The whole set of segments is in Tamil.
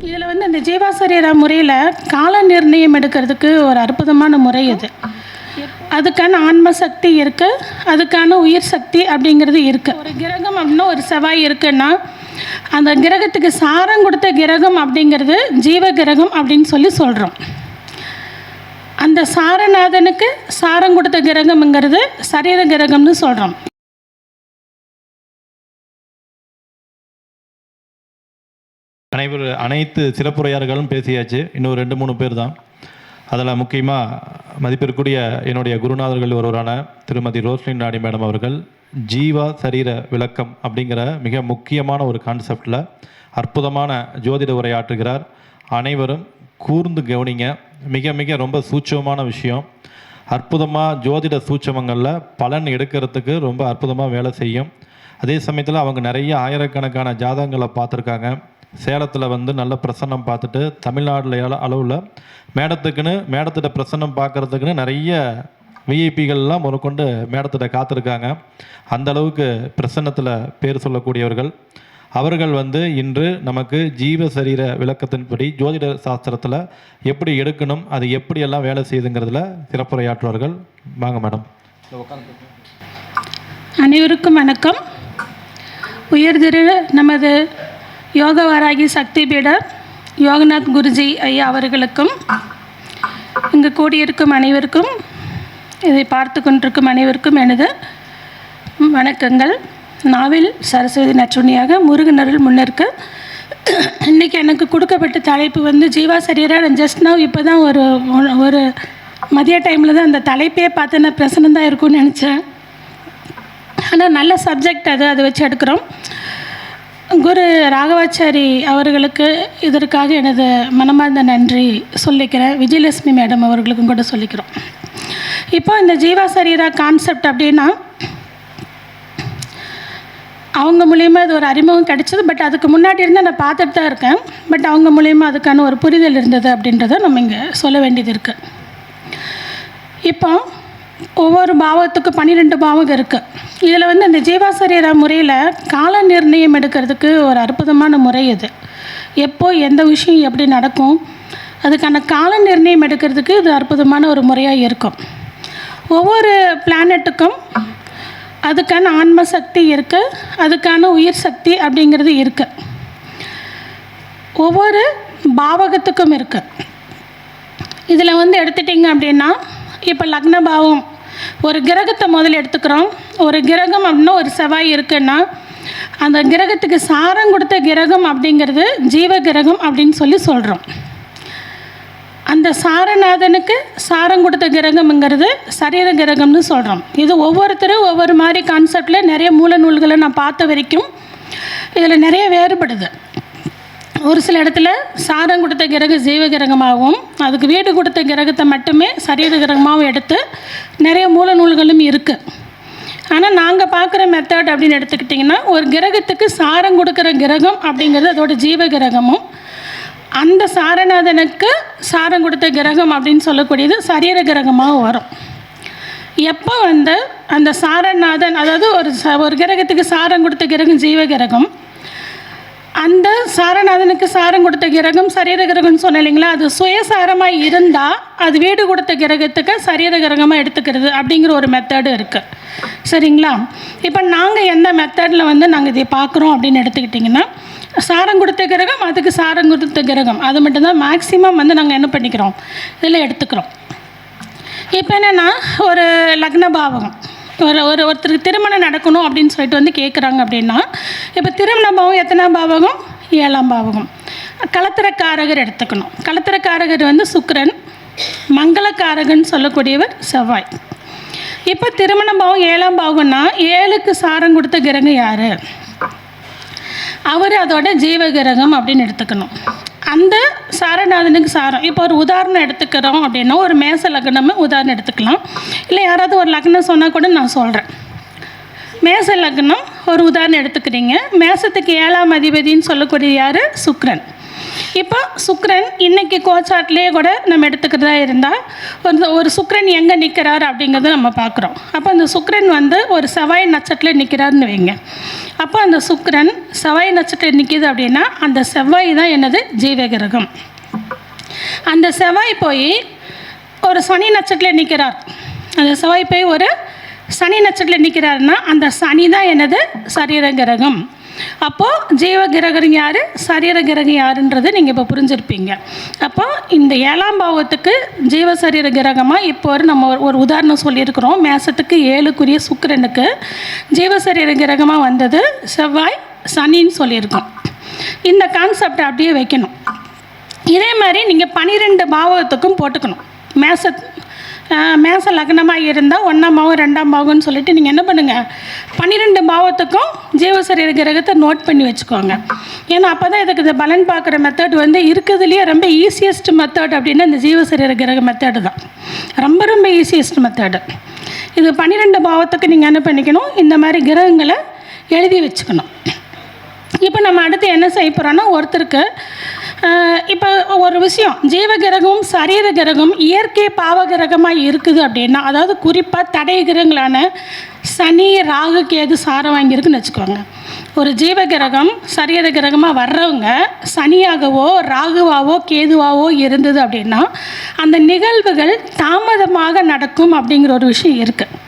இதில் வந்து அந்த ஜீவாசரியரா முறையில் கால நிர்ணயம் எடுக்கிறதுக்கு ஒரு அற்புதமான முறை இது. அதுக்கான ஆன்ம சக்தி இருக்குது அதுக்கான உயிர் சக்தி அப்படிங்கிறது இருக்குது ஒரு கிரகம் அப்படின்னா ஒரு செவ்வாய் இருக்குன்னா அந்த கிரகத்துக்கு சாரம் கொடுத்த கிரகம் அப்படிங்கிறது ஜீவ கிரகம் அப்படின்னு சொல்லி சொல்கிறோம் அந்த சாரநாதனுக்கு சாரம் கொடுத்த கிரகம்ங்கிறது சரீர கிரகம்னு சொல்கிறோம் அனைவர் அனைத்து சிறப்புரையாளர்களும் பேசியாச்சு. இன்னும் ரெண்டு மூணு பேர் தான் அதில் முக்கியமாக மதிப்பிற்குரிய என்னுடைய குருநாதர்கள் ஒருவரான திருமதி ரோஸ்லின் ராணி மேடம் அவர்கள் ஜீவா சரீர விளக்கம் அப்படிங்கிற மிக முக்கியமான ஒரு கான்செப்டில் அற்புதமான ஜோதிட உரையாற்றுகிறார். அனைவரும் கூர்ந்து கவனிங்க. மிக மிக ரொம்ப சூட்சமமான விஷயம். அற்புதமாக ஜோதிட சூட்சமங்களில் பலன் எடுக்கிறதுக்கு ரொம்ப அற்புதமாக வேலை செய்யும். அதே சமயத்தில் அவங்க நிறைய ஆயிரக்கணக்கான ஜாதகங்களை பார்த்துருக்காங்க. சேலத்தில் வந்து நல்ல பிரசன்னம் பார்த்துட்டு தமிழ்நாட்டில் அளவில் மேடத்துக்குன்னு மேடத்திட்ட பிரசன்னம் பார்க்கறதுக்குன்னு நிறைய விஐபிகள்லாம் முதற்கொண்டு மேடத்திட்ட காத்திருக்காங்க. அந்த அளவுக்கு பிரசன்னத்தில் பேர் சொல்லக்கூடியவர்கள். அவர்கள் வந்து இன்று நமக்கு ஜீவ சரீர விளக்கத்தின்படி ஜோதிட சாஸ்திரத்தில் எப்படி எடுக்கணும் அது எப்படியெல்லாம் வேலை செய்யுதுங்கிறதுல சிறப்புரையாற்றுவார்கள். வாங்க மேடம். அனைவருக்கும் வணக்கம். உயர் திரு நமது யோகவாராகி சக்தி பீடர் யோகநாத் குருஜி ஐயா அவர்களுக்கும் இங்கு கூடியிருக்கும் அனைவருக்கும் இதை பார்த்து கொண்டிருக்கும் அனைவருக்கும் எனது வணக்கங்கள். நாவில் சரஸ்வதி நச்சுனியாக முருகனருள் முன்னிற்கு. இன்றைக்கி எனக்கு கொடுக்கப்பட்ட தலைப்பு வந்து ஜீவா சரீரா நான் ஜஸ்ட் நவ் இப்போ தான் ஒரு ஒரு மதிய டைமில் தான் அந்த தலைப்பே பார்த்து நான் பிரசனம் தான் இருக்கும்னு நினச்சேன். ஆனால் நல்ல சப்ஜெக்ட் அது அதை வச்சு எடுக்கிறோம். குரு ராகவாச்சாரி அவர்களுக்கு இதற்காக எனது மனமார்ந்த நன்றி சொல்லிக்கிறேன். விஜயலட்சுமி மேடம் அவர்களுக்கும் கூட சொல்லிக்கிறோம். இப்போ இந்த ஜீவா சரீரா கான்செப்ட் அப்படின்னா அவங்க மூலயமா இது ஒரு அறிமுகம் கிடைச்சது. பட் அதுக்கு முன்னாடி இருந்து நான் பார்த்துட்டு தான் இருக்கேன். பட் அவங்க மூலியமாக அதுக்கான ஒரு புரிதல் இருந்தது அப்படின்றத நம்ம இங்கே சொல்ல வேண்டியது இருக்குது இப்போ ஒவ்வொரு பாவத்துக்கு பன்னிரெண்டு பாவகம் இருக்குது இதில் வந்து அந்த ஜீவாசரீர முறையில் கால நிர்ணயம் எடுக்கிறதுக்கு ஒரு அற்புதமான முறை இது. எப்போ எந்த விஷயம் எப்படி நடக்கும் அதுக்கான கால நிர்ணயம் எடுக்கிறதுக்கு இது அற்புதமான ஒரு முறையாக இருக்கும். ஒவ்வொரு பிளானட்டுக்கும் அதுக்கான ஆன்ம சக்தி இருக்குது அதுக்கான உயிர் சக்தி அப்படிங்கிறது இருக்குது ஒவ்வொரு பாவகத்துக்கும் இருக்குது இதில் வந்து எடுத்துட்டிங்க அப்படின்னா இப்போ லக்ன பாவம். ஒரு கிரகத்தை முதல்ல எடுத்துக்கிறோம். ஒரு கிரகம் அப்படின்னா ஒரு செவ்வாய் இருக்குன்னா அந்த கிரகத்துக்கு சாரம் கொடுத்த கிரகம் அப்படிங்கிறது ஜீவ கிரகம் அப்படின்னு சொல்லி சொல்கிறோம் அந்த சாரநாதனுக்கு சாரம் கொடுத்த கிரகம்ங்கிறது சரீர கிரகம்னு சொல்கிறோம் இது ஒவ்வொருத்தரும் ஒவ்வொரு மாதிரி கான்செப்டில் நிறைய மூல நூல்களை நான் பார்த்த வரைக்கும் இதில் நிறைய வேறுபடுது. ஒரு சில இடத்துல சாரம் கொடுத்த கிரகம் ஜீவ கிரகமாகவும் அதுக்கு வீடு கொடுத்த கிரகத்தை மட்டுமே சரீர கிரகமாகவும் எடுத்து நிறைய மூல நூல்களும் இருக்குது ஆனால் நாங்கள் பார்க்குற மெத்தட் அப்படின்னு எடுத்துக்கிட்டிங்கன்னா ஒரு கிரகத்துக்கு சாரம் கொடுக்குற கிரகம் அப்படிங்கிறது அதோட ஜீவ கிரகமும் அந்த சாரநாதனுக்கு சாரம் கொடுத்த கிரகம் அப்படின்னு சொல்லக்கூடியது சரீர கிரகமாக வரும். எப்போ வந்து அந்த சாரநாதன் அதாவது ஒரு ச ஒரு கிரகத்துக்கு சாரம் கொடுத்த கிரகம் ஜீவ கிரகம் அந்த சாரநாதனுக்கு சாரம் கொடுத்த கிரகம் சரீர கிரகம்னு சொன்னேன் இல்லைங்களா? அது சுயசாரமாக இருந்தால் அது வீடு கொடுத்த கிரகத்துக்கு சரீர கிரகமாக எடுத்துக்கிறது அப்படிங்கிற ஒரு மெத்தடு இருக்குது சரிங்களா? இப்போ நாங்கள் எந்த மெத்தடில் வந்து நாங்கள் இதை பார்க்குறோம் அப்படின்னு எடுத்துக்கிட்டிங்கன்னா சாரம் கொடுத்த கிரகம் அதுக்கு சாரம் கொடுத்த கிரகம். அது மட்டும்தான் மேக்ஸிமம் வந்து நாங்கள் என்ன பண்ணிக்கிறோம்? இதில் எடுத்துக்கிறோம். இப்போ என்னென்னா ஒரு லக்ன பாவகம். ஒரு ஒரு ஒருத்தருக்கு திருமணம் நடக்கணும் அப்படின்னு சொல்லிட்டு வந்து கேட்குறாங்க அப்படின்னா இப்போ திருமண பாவம் எத்தனை பாவகம்? ஏழாம் பாவகம். கலத்திரக்காரகர் எடுத்துக்கணும். கலத்திரக்காரகர் வந்து சுக்கரன் மங்களக்காரகன் சொல்லக்கூடியவர் செவ்வாய். இப்போ திருமண பாவம் ஏழாம் பாவம்னா ஏழுக்கு சாரம் கொடுத்த கிரகம் யார்? அவர் அதோட ஜீவ கிரகம் அப்படின்னு எடுத்துக்கணும். அந்த சாரநாதனுக்கு சாரம். இப்போ ஒரு உதாரணம் எடுத்துக்கிறோம் அப்படின்னா ஒரு மேச லக்னமே உதாரணம் எடுத்துக்கலாம். இல்லை யாராவது ஒரு லக்னம் சொன்னால் கூட நான் சொல்கிறேன் மேச லக்னம் ஒரு உதாரணம் எடுத்துக்கிறீங்க. மேசத்துக்கு ஏழாம் அதிபதின்னு சொல்லக்கூடிய யார்? சுக்ரன் இப்போ சுக்ரன் இன்னைக்கு கோச்சாட்லேயே கூட நம்ம எடுத்துக்கிறதா இருந்தால் ஒரு ஒரு சுக்ரன் எங்கே நிற்கிறார் அப்படிங்கிறத நம்ம பார்க்குறோம். அப்போ அந்த சுக்கிரன் வந்து ஒரு செவ்வாய் நட்சத்திரத்தில் நிற்கிறாருன்னு வைங்க. அப்போ அந்த சுக்ரன் செவ்வாய் நட்சத்திரம் நிற்கிது அப்படின்னா அந்த செவ்வாய் தான் என்னது? ஜீவகிரகம். அந்த செவ்வாய் போய் ஒரு சனி நட்சத்திரத்தில் நிற்கிறார் அந்த செவ்வாய் போய் ஒரு சனி நட்சத்திரத்தில் நிற்கிறாருன்னா அந்த சனி தான் என்னது? சரீர கிரகம் அப்போது ஜீவ கிரகம் யார்? சரீர கிரகம் யாருன்றது நீங்கள் இப்போ புரிஞ்சிருப்பீங்க. அப்போ இந்த ஏழாம் பாவத்துக்கு ஜீவ சரீர கிரகமாக இப்போ ஒரு நம்ம ஒரு- ஒரு உதாரணம் சொல்லியிருக்கிறோம். மேசத்துக்கு ஏழுக்குரிய சுக்கிரனுக்கு ஜீவ சரீர கிரகமாக வந்தது செவ்வாய் சனின்னு சொல்லியிருக்கோம். இந்த கான்செப்டை அப்படியே வைக்கணும். இதே மாதிரி நீங்கள் பன்னிரெண்டு பாவத்துக்கும் போட்டுக்கணும். மேச மேச லக்னமாக இருந்தால் ஒன்றாம் பாவம் ரெண்டாம் பாவம்னு சொல்லிட்டு நீங்கள் என்ன பண்ணுங்கள் பன்னிரெண்டு பாவத்துக்கும் ஜீவசரீர கிரகத்தை நோட் பண்ணி வச்சுக்கோங்க. ஏன்னா அப்போ தான் இதுக்கு இந்த பலன் பார்க்குற மெத்தட் வந்து இருக்கிறதுலையே ரொம்ப ஈஸியஸ்ட் மெத்தட் அப்படின்னா இந்த ஜீவசரீர கிரக மெத்தடு தான். ரொம்ப ரொம்ப ஈஸியஸ்ட் மெத்தடு இது பன்னிரெண்டு பாவத்துக்கு நீங்கள் என்ன பண்ணிக்கணும்? இந்த மாதிரி கிரகங்களை எழுதி வச்சுக்கணும். இப்போ நம்ம அடுத்து என்ன செய்ய போகிறோன்னா ஒருத்தருக்கு இப்போ ஒரு விஷயம். ஜீவ கிரகம் சரீர கிரகம் இயற்கை பாவ கிரகமாக இருக்குது அப்படின்னா அதாவது குறிப்பாக தடை கிரகங்களான சனி ராகு கேது சாரம் வாங்கியிருக்குன்னு வச்சுக்கோங்க. ஒரு ஜீவ கிரகம் சரீர கிரகமாக வர்றவங்க சனியாகவோ ராகுவாவோ கேதுவாவோ இருந்தது அப்படின்னா அந்த நிகழ்வுகள் தாமதமாக நடக்கும் அப்படிங்கிற ஒரு விஷயம் இருக்குது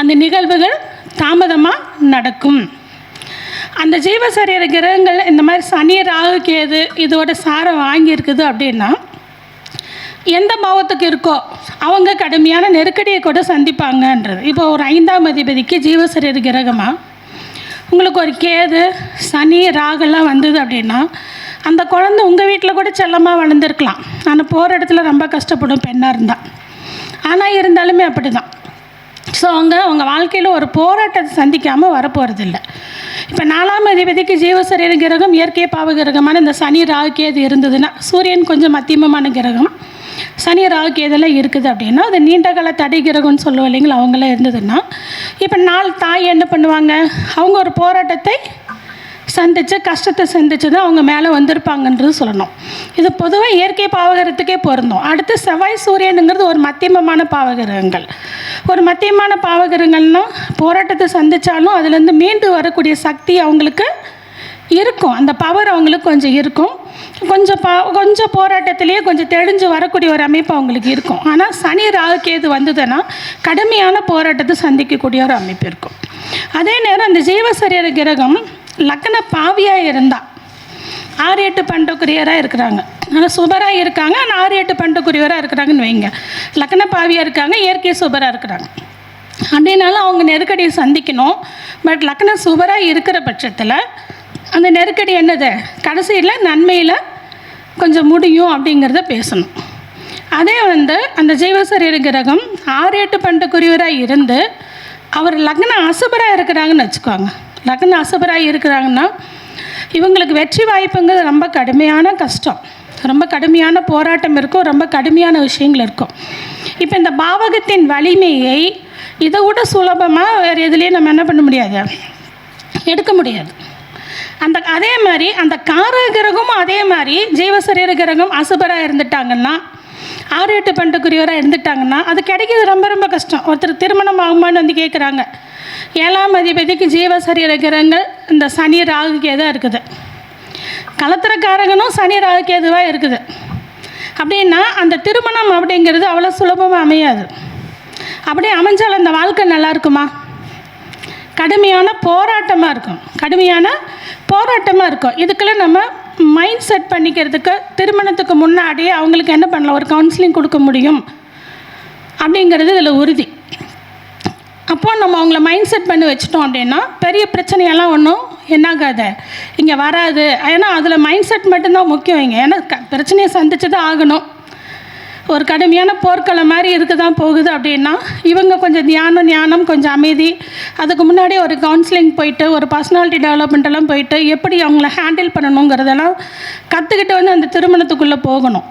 அந்த நிகழ்வுகள் தாமதமாக நடக்கும். அந்த ஜீவசரீர கிரகங்கள் இந்த மாதிரி சனி ராகு கேது இதோட சாரம் வாங்கியிருக்குது அப்படின்னா எந்த பாவத்துக்கு இருக்கோ அவங்க கடுமையான நெருக்கடியை கூட சந்திப்பாங்கன்றது. இப்போ ஒரு ஐந்தாம் அதிபதிக்கு ஜீவசரீர கிரகமாக உங்களுக்கு ஒரு கேது சனி ராகெல்லாம் வந்தது அப்படின்னா அந்த குழந்தை உங்கள் வீட்டில் கூட செல்லமாக வளர்ந்துருக்கலாம். ஆனால் போகிற இடத்துல ரொம்ப கஷ்டப்படும் பெண்ணாக இருந்தால் ஆனால் இருந்தாலுமே அப்படி தான் ஸோ அவங்க அவங்க வாழ்க்கையில் ஒரு போராட்டத்தை சந்திக்காமல் வரப்போகிறதில்ல இப்போ நாலாம் அதிபதிக்கு ஜீவசரீர கிரகம் இயற்கை பாவ கிரகமான இந்த சனி ராகு கேது இருந்ததுன்னா சூரியன் கொஞ்சம் மத்தியமமான கிரகம். சனி ராகு கேதெல்லாம் இருக்குது அப்படின்னா அது நீண்ட கால தடை கிரகம்னு சொல்லுவோம் இல்லைங்களா அவங்களாம் இருந்ததுன்னா இப்போ நாள் தாய் என்ன பண்ணுவாங்க? அவங்க ஒரு போராட்டத்தை சந்தித்து கஷ்டத்தை சந்தித்து தான் அவங்க மேலே வந்திருப்பாங்கன்றது சொல்லணும். இது பொதுவாக இயற்கை பாவகரத்துக்கே பொருந்தும். அடுத்து செவ்வாய் சூரியனுங்கிறது ஒரு மத்தியமமான பாவகிரகங்கள் ஒரு மத்தியமான பாவகிரகங்கள்னால் போராட்டத்தை சந்தித்தாலும் அதுலேருந்து மீண்டு வரக்கூடிய சக்தி அவங்களுக்கு இருக்கும். அந்த பவர் அவங்களுக்கு கொஞ்சம் இருக்கும். கொஞ்சம் பா கொஞ்சம் போராட்டத்திலேயே கொஞ்சம் தெளிஞ்சு வரக்கூடிய ஒரு அமைப்பு அவங்களுக்கு இருக்கும். ஆனால் சனி ராகு கேது வந்ததுன்னா கடுமையான போராட்டத்தை சந்திக்கக்கூடிய ஒரு அமைப்பு இருக்கும். அதே நேரம் அந்த ஜீவசரீர கிரகம் லக்ன பாவியாக இருந்தால் ஆறு எட்டு பண்டக்குரியராக இருக்கிறாங்க. ஆனால் சுபராக இருக்காங்க. ஆனால் ஆறு எட்டு பண்டக்குரியவராக இருக்கிறாங்கன்னு வைங்க. லக்ன பாவியாக இருக்காங்க இயற்கை சுபராக இருக்கிறாங்க. அப்படின்னாலும் அவங்க நெருக்கடியை சந்திக்கணும். பட் லக்ன சுபராக இருக்கிற பட்சத்தில் அந்த நெருக்கடி என்னது? கடைசியில் நன்மையில் கொஞ்சம் முடியும் அப்படிங்கிறத பேசணும். அதே வந்து அந்த ஜீவசரீர கிரகம் ஆறு எட்டு பண்டக்குரியவராக இருந்து அவர் லக்ன அசுபராக இருக்கிறாங்கன்னு வச்சுக்கோங்க. லக்ன அசுபராக இருக்கிறாங்கன்னா இவங்களுக்கு வெற்றி வாய்ப்புங்கிறது ரொம்ப கடுமையான கஷ்டம். ரொம்ப கடுமையான போராட்டம் இருக்கும் ரொம்ப கடுமையான விஷயங்கள் இருக்கும். இப்போ இந்த பாவகத்தின் வலிமையை இதை விட சுலபமாக வேறு எதுலேயும் நம்ம என்ன பண்ண முடியாது? எடுக்க முடியாது. அந்த அதே மாதிரி அந்த கார கிரகமும் அதே மாதிரி ஜீவசரீர கிரகம் அசுபராக இருந்துட்டாங்கன்னா ஆறு எட்டு பண்டுக்குரியவராக இருந்துட்டாங்கன்னா அது கிடைக்கிறது ரொம்ப ரொம்ப கஷ்டம். ஒருத்தர் திருமணம் ஆகுமான்னு வந்து கேட்குறாங்க ஏழாம் அதிபதிக்கு ஜீவசரீர கிரகங்கள் இந்த சனி ராகு இருக்குது. கலத்திரக்காரகனும் சனி ராகுக்கேதுவாக இருக்குது. அப்படின்னா அந்த திருமணம் அப்படிங்கிறது அவ்வளோ சுலபமாக அமையாது. அப்படியே அமைஞ்சால் அந்த வாழ்க்கை நல்லா இருக்குமா? கடுமையான போராட்டமாக இருக்கும். கடுமையான போராட்டமாக இருக்கும். இதுக்கெல்லாம் நம்ம மைண்ட் செட் பண்ணிக்கிறதுக்கு திருமணத்துக்கு முன்னாடியே அவங்களுக்கு என்ன பண்ணலாம்? ஒரு கவுன்சிலிங் கொடுக்க முடியும். அப்படிங்கிறது இதில் உறுதி. அப்போ நம்ம அவங்கள மைண்ட் செட் பண்ணி வச்சிட்டோம் அப்படின்னா பெரிய பிரச்சனையெல்லாம் ஒன்றும் என்னாகாது. இங்கே வராது. ஏன்னா அதில் மைண்ட் செட் மட்டும்தான் முக்கியம் இங்கே. ஏன்னா க பிரச்சனையை சந்திச்சு தான் ஆகணும். ஒரு கடுமையான போர்க்களம் மாதிரி இருக்க தான் போகுது அப்படின்னா இவங்க கொஞ்சம் தியானம் ஞானம் கொஞ்சம் அமைதி. அதுக்கு முன்னாடி ஒரு கவுன்சிலிங் போயிட்டு ஒரு பர்சனாலிட்டி டெவலப்மெண்ட்டெல்லாம் போயிட்டு எப்படி அவங்கள ஹேண்டில் பண்ணணுங்கிறதெல்லாம் கற்றுக்கிட்டு வந்து அந்த திருமணத்துக்குள்ளே போகணும்.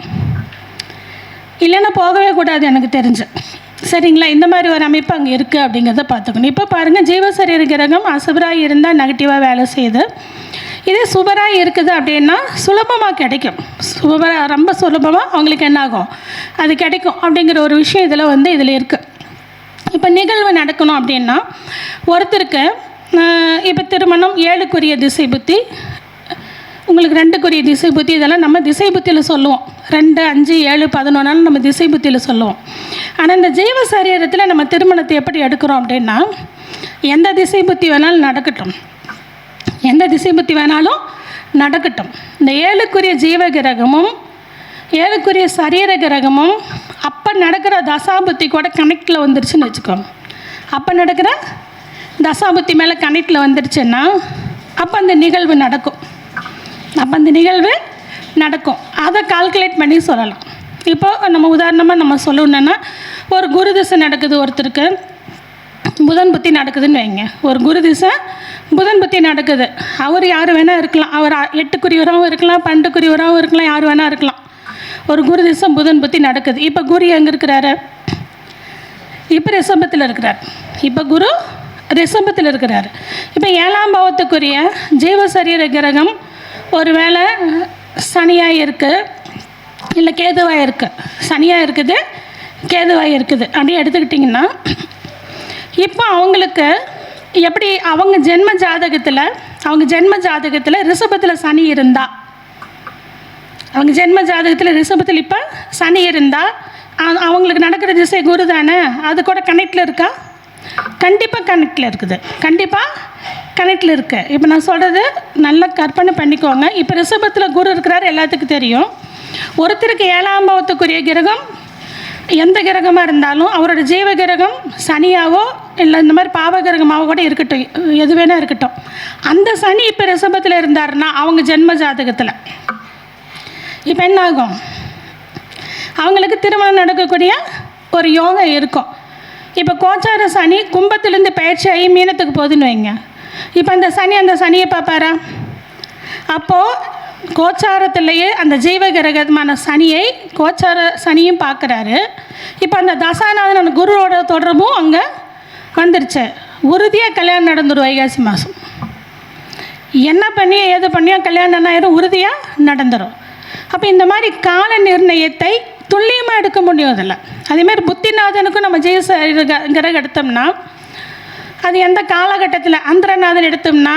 இல்லைன்னா போகவே கூடாது எனக்கு தெரிஞ்சு. சரிங்களா? இந்த மாதிரி ஒரு அமைப்பு அங்கே இருக்குது அப்படிங்கிறத பார்த்துக்கணும். இப்போ பாருங்கள் ஜீவசரீர கிரகம் அசுபராக இருந்தால் நெகட்டிவாக வேலை செய்யுது. இதே சுபராக இருக்குது அப்படின்னா சுலபமாக கிடைக்கும். சுபராக ரொம்ப சுலபமாக அவங்களுக்கு என்ன ஆகும்? அது கிடைக்கும் அப்படிங்கிற ஒரு விஷயம் இதில் வந்து இதில் இருக்குது இப்போ நிகழ்வு நடக்கணும் அப்படின்னா ஒருத்தருக்கு இப்போ திருமணம் ஏழுக்குரிய திசை புத்தி உங்களுக்கு ரெண்டுக்குரிய திசை புத்தி இதெல்லாம் நம்ம திசை புத்தியில் சொல்லுவோம். ரெண்டு அஞ்சு ஏழு பதினொன்றாலும் நம்ம திசை புத்தியில் சொல்லுவோம். ஆனால் இந்த ஜீவ சரீரத்தில் நம்ம திருமணத்தை எப்படி எடுக்கிறோம் அப்படின்னா எந்த திசை புத்தி வேணாலும் நடக்கட்டும். எந்த திசை புத்தி வேணாலும் நடக்கட்டும். இந்த ஏழுக்குரிய ஜீவ கிரகமும் ஏழுக்குரிய சரீர கிரகமும் அப்போ நடக்கிற தசாபுத்தி கூட கனெக்டில் வந்துருச்சுன்னு வச்சுக்கோங்க. அப்போ நடக்கிற தசாபுத்தி மேலே கனெக்டில் வந்துருச்சுன்னா அப்போ அந்த நிகழ்வு நடக்கும். அப்போ அந்த நிகழ்வு நடக்கும். அதை கால்குலேட் பண்ணி சொல்லலாம். இப்போ நம்ம உதாரணமாக நம்ம சொல்லணுன்னா ஒரு குரு திசை நடக்குது ஒருத்தருக்கு. புதன் புத்தி நடக்குதுன்னு வைங்க. ஒரு குரு திசை புதன் புத்தி நடக்குது. அவர் யார் வேணால் இருக்கலாம். அவர் எட்டுக்குரியவராகவும் இருக்கலாம் பன்னெண்டுக்குரியவராகவும் இருக்கலாம் யார் வேணால் இருக்கலாம். ஒரு குரு திசை புதன் புத்தி நடக்குது. இப்போ குரு எங்கே இருக்கிறாரு? இப்போ ரிசம்பத்தில் இருக்கிறார். இப்போ குரு ரிசம்பத்தில் இருக்கிறார். இப்போ ஏழாம் பாவத்துக்குரிய ஜீவ சரீர கிரகம் ஒருவேளை சனியாக இருக்குது இல்லை கேதுவாக இருக்குது சனியாக இருக்குது கேதுவாக இருக்குது. அப்படியே எடுத்துக்கிட்டிங்கன்னா இப்போ அவங்களுக்கு எப்படி அவங்க ஜென்ம ஜாதகத்தில் அவங்க ஜென்ம ஜாதகத்தில் ரிஷபத்தில் சனி இருந்தால் அவங்க ஜென்ம ஜாதகத்தில் ரிஷபத்தில் இப்போ சனி இருந்தால் அவங்களுக்கு நடக்கிற திசை குரு தானே அது கூட கனெக்டில் இருக்கா? கண்டிப்பாக கனெக்டில் இருக்குது. கண்டிப்பாக கனெக்டில் இருக்குது இப்போ நான் சொல்கிறது நல்லா கற்பனை பண்ணிக்கோங்க. இப்போ ரிஷபத்தில் குரு இருக்கிறாரு எல்லாத்துக்கும் தெரியும். ஒருத்தருக்கு ஏழாம் பாவத்துக்குரிய கிரகம் எந்த கிரகமாக இருந்தாலும் அவரோட ஜீவ கிரகம் சனியாவோ இல்லை இந்த மாதிரி பாவ கிரகமாவோ கூட இருக்கட்டும். எது வேணால் இருக்கட்டும். அந்த சனி இப்போ ரிசபத்தில் இருந்தாருன்னா அவங்க ஜென்ம ஜாதகத்தில். இப்போ என்ன ஆகும்? அவங்களுக்கு திருமணம் நடக்கக்கூடிய ஒரு யோகம் இருக்கும். இப்போ கோச்சார சனி கும்பத்துலேருந்து பயிற்சி ஆகி மீனத்துக்கு போகுதுன்னு வைங்க. இப்போ அந்த சனி அந்த சனியை பார்ப்பாரா? அப்போது கோச்சாரத்திலேயே அந்த ஜீவ கிரகமான சனியை கோச்சார சனியும் பார்க்குறாரு. இப்போ அந்த தசாநாதன் அந்த குருவோட தொடர்பும் அங்கே வந்துருச்சு. உறுதியாக கல்யாணம் நடந்துடும் வைகாசி மாதம் என்ன பண்ணி ஏது பண்ணியோ கல்யாணம் ஆயிரும் உறுதியாக நடந்துடும் அப்போ இந்த மாதிரி கால நிர்ணயத்தை துல்லியமாக எடுக்க முடியும் அதில். அதேமாதிரி புத்திநாதனுக்கும் நம்ம ஜெயச கிரகம் எடுத்தோம்னா அது எந்த காலகட்டத்தில் அந்தரநாதன் எடுத்தோம்னா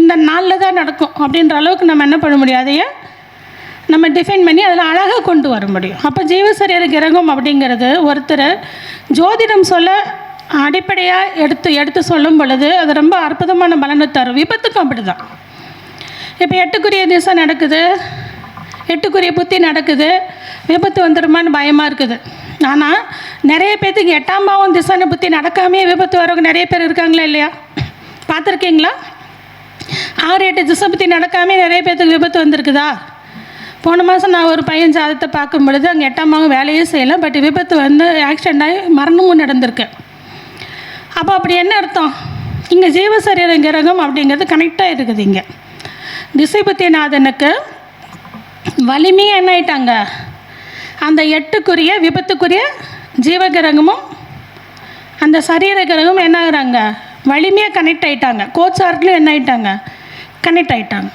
இந்த நாளில் தான் நடக்கும் அப்படின்ற அளவுக்கு நம்ம என்ன பண்ண முடியும்? அதையே நம்ம டிஃபைன் பண்ணி அதில் அழகாக கொண்டு வர முடியும். அப்போ ஜீவசரியர் கிரகம் அப்படிங்கிறது ஒருத்தர் ஜோதிடம் சொல்ல அடிப்படையாக எடுத்து எடுத்து சொல்லும் பொழுது அது ரொம்ப அற்புதமான பலனை தரும். விபத்துக்கும் அப்படி தான் இப்போ எட்டுக்குரிய திசை நடக்குது எட்டுக்குரிய புத்தி நடக்குது விபத்து வந்துடுமான்னு பயமாக இருக்குது. ஆனால் நிறைய பேர்த்துக்கு எட்டாம் பாவம் திசைன்னு புத்தி நடக்காமே விபத்து வரவங்க நிறைய பேர் இருக்காங்களா இல்லையா? பார்த்துருக்கீங்களா? ஆறு எட்டு திசை பற்றி நடக்காமே நிறைய பேர்த்துக்கு விபத்து வந்திருக்குதா? போன மாதம் நான் ஒரு பையன் ஜாதத்தை பார்க்கும் பொழுது அங்கே எட்டாம் பாவம் வேலையே செய்யலை பட் விபத்து வந்து ஆக்சிடெண்ட் ஆகி மரணமும் நடந்திருக்கு. அப்போ அப்படி என்ன அர்த்தம்? இங்கே ஜீவசரீர கிரகம் அப்படிங்கிறது கனெக்டாக இருக்குது இங்கே. திசைபத்தியநாதனுக்கு வலிமையாக என்ன ஆயிட்டாங்க? அந்த எட்டுக்குரிய விபத்துக்குரிய ஜீவகிரகமும் அந்த சரீர கிரகமும் என்ன ஆகுறாங்க வலிமையாக கனெக்ட் ஆகிட்டாங்க கோச்சார்ட்லேயும் என்ன ஆயிட்டாங்க. கனெக்ட் ஆகிட்டாங்க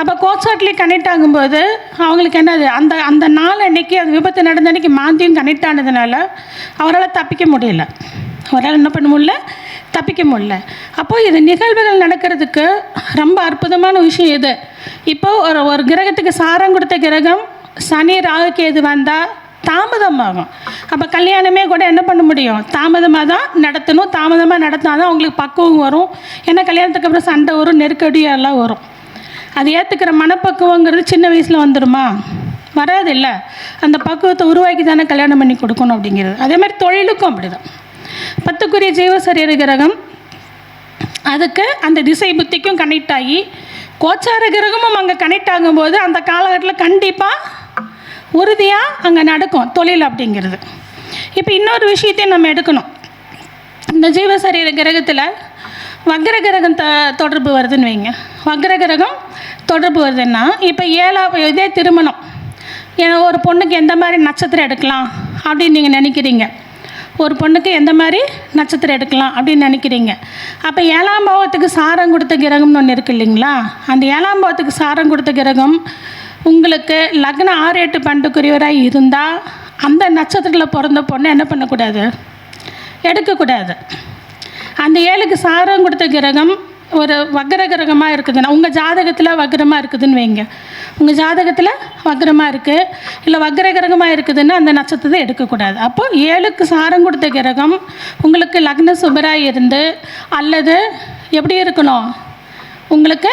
அப்போ கோச்சார்ட்லேயும் கனெக்ட் ஆகும்போது அவங்களுக்கு என்னது? அந்த அந்த நாள் அன்னைக்கு அது விபத்து நடந்த அன்னைக்கு மாந்தியும் கனெக்ட் ஆனதுனால அவரால் தப்பிக்க முடியல. அவரால் என்ன பண்ண முடியல? தப்பிக்க முடியல. அப்போது இது நிகழ்வுகள் நடக்கிறதுக்கு ரொம்ப அற்புதமான விஷயம் இது. இப்போ ஒரு ஒரு கிரகத்துக்கு சாரம் கொடுத்த கிரகம் சனி ராகு கேது வந்தால் தாமதமாகும். அப்போ கல்யாணமே கூட என்ன பண்ண முடியும்? தாமதமாக தான் நடத்தணும். தாமதமாக நடத்தினா தான் அவங்களுக்கு பக்குவம் வரும். ஏன்னா கல்யாணத்துக்கு அப்புறம் சண்டை வரும் நெருக்கடியெல்லாம் வரும். அது ஏற்றுக்கிற மனப்பக்குவங்கிறது சின்ன வயசில் வந்துடுமா வராது இல்லை அந்த பக்குவத்தை உருவாக்கி தானே கல்யாணம் பண்ணி கொடுக்கணும் அப்படிங்கிறது. அதே மாதிரி தொழிலுக்கும் அப்படிதான். பத்துக்குரிய ஜீவசரீர கிரகம் அதுக்கு அந்த திசை புத்திக்கும் கனெக்ட் ஆகி கோச்சார கிரகமும் அங்கே கனெக்ட் ஆகும்போது அந்த காலகட்டத்தில் கண்டிப்பாக உறுதியாக அங்கே நடக்கும் தொழில் அப்படிங்கிறது. இப்போ இன்னொரு விஷயத்தையும் நம்ம எடுக்கணும். இந்த ஜீவசரீர கிரகத்தில் வக்ர கிரகம் த தொடர்பு வருதுன்னு வைங்க. வக்ர கிரகம் தொடர்பு வருதுன்னா இப்போ ஏழா இதே திருமணம். ஏன்னா ஒரு பொண்ணுக்கு எந்த மாதிரி நட்சத்திரம் எடுக்கலாம் அப்படின்னு நீங்கள் நினைக்கிறீங்க. ஒரு பொண்ணுக்கு எந்த மாதிரி நட்சத்திரம் எடுக்கலாம் அப்படின்னு நினைக்கிறீங்க. அப்போ ஏழாம் பாவத்துக்கு சாரம் கொடுத்த கிரகம்னு ஒன்று இருக்கு இல்லைங்களா? அந்த ஏழாம் பாவத்துக்கு சாரம் கொடுத்த கிரகம் உங்களுக்கு லக்னம் ஆறு எட்டு பண்டுக்குரியவராக இருந்தால் அந்த நட்சத்திரத்தில் பிறந்த பொண்ணை என்ன பண்ணக்கூடாது? எடுக்கக்கூடாது. அந்த ஏழுக்கு சாரம் கொடுத்த கிரகம் ஒரு வக்ர கிரகமாக இருக்குதுன்னா உங்கள் ஜாதகத்தில் வக்ரமாக இருக்குதுன்னு வைங்க. உங்கள் ஜாதகத்தில் வக்ரமாக இருக்குது இல்லை வக்ர கிரகமாக இருக்குதுன்னா அந்த நட்சத்திரத்தை எடுக்கக்கூடாது. அப்போ ஏழுக்கு சாரம் கொடுத்த கிரகம் உங்களுக்கு லக்ன சுபராக இருந்து அல்லது எப்படி இருக்கணும்? உங்களுக்கு